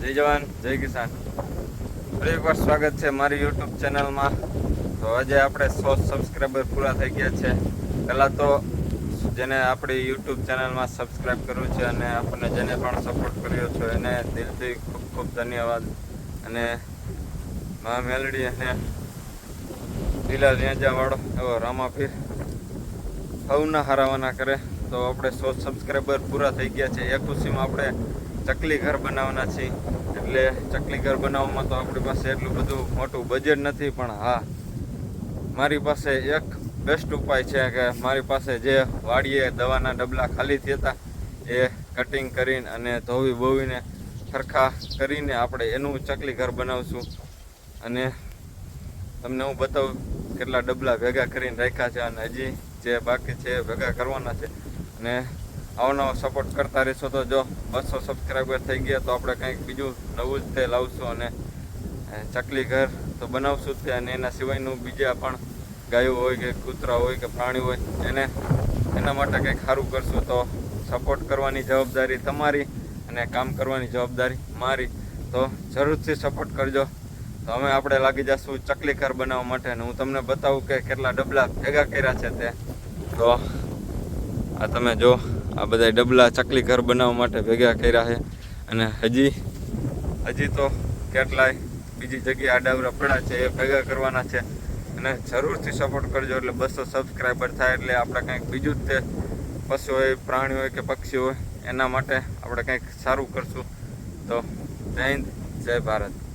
જય જવાન, જય કિસાન. ફરી એકવાર સ્વાગત છે મારી યુટ્યુબ ચેનલમાં. તો આજે આપણે સો સબસ્ક્રાઈબર પૂરા થઈ ગયા છે. પહેલાં તો જેને આપણી યુટ્યુબ ચેનલમાં સબસ્ક્રાઈબ કર્યું છે અને આપણને જેને પણ સપોર્ટ કર્યો છે એને દિલથી ખૂબ ખૂબ ધન્યવાદ. અને મા મેલડી અને લીલા રેંજાવાળો એવો રામાપીર સૌના હરાવાના કરે. તો આપણે સો સબસ્ક્રાઈબર પૂરા થઈ ગયા છે. એ ખુશીમાં આપણે ચકલી ઘર બનાવવાના છીએ એટલે ચકલી ઘર બનાવવામાં તો આપણી પાસે એટલું બધું મોટું બજેટ નથી, પણ હા, મારી પાસે એક બેસ્ટ ઉપાય છે કે મારી પાસે જે વાડીએ દવાના ડબલા ખાલી થયા એ કટિંગ કરીને અને ધોવી બોવીને સરખા કરીને આપણે એનું ચકલી ઘર બનાવશું. અને તમને હું બતાવું કેટલા ડબલા ભેગા કરીને રાખ્યા છે અને હજી જે બાકી છે ભેગા કરવાના છે. અને અવનવો સપોર્ટ કરતા રહેશો તો જો બસો સબસ્ક્રાઈબર થઈ ગયા તો આપણે કંઈક બીજું નવું જ તે લાવશું અને ચકલી ઘર તો બનાવશું જ તે અને એના સિવાયનું બીજા પણ ગાયો હોય કે કૂતરા હોય કે પ્રાણી હોય એને, એના માટે કંઈક સારું કરશું તો સપોર્ટ કરવાની જવાબદારી તમારી અને કામ કરવાની જવાબદારી મારી. તો જરૂરથી સપોર્ટ કરજો. તો અમે આપણે લાગી જશું ચકલી ઘર બનાવવા માટે અને હું તમને બતાવું કે કેટલા ડબલા ભેગા કર્યા છે તે. તો આ તમે જો આ બધા ડબલા ચકલી ઘર બનાવવા માટે ભેગા કર્યા છે. અને હજી હજી તો કેટલાય બીજી જગ્યાએ આડાવરા પડ્યા છે, એ ભેગા કરવાના છે. અને જરૂરથી સપોર્ટ કરજો, એટલે બસો સબસ્ક્રાઈબર થાય, એટલે આપણે કંઈક બીજું જ તે પશુ હોય, પ્રાણી હોય કે પક્ષી હોય, એના માટે આપણે કંઈક સારું કરશું. તો જય હિન્દ, જય ભારત.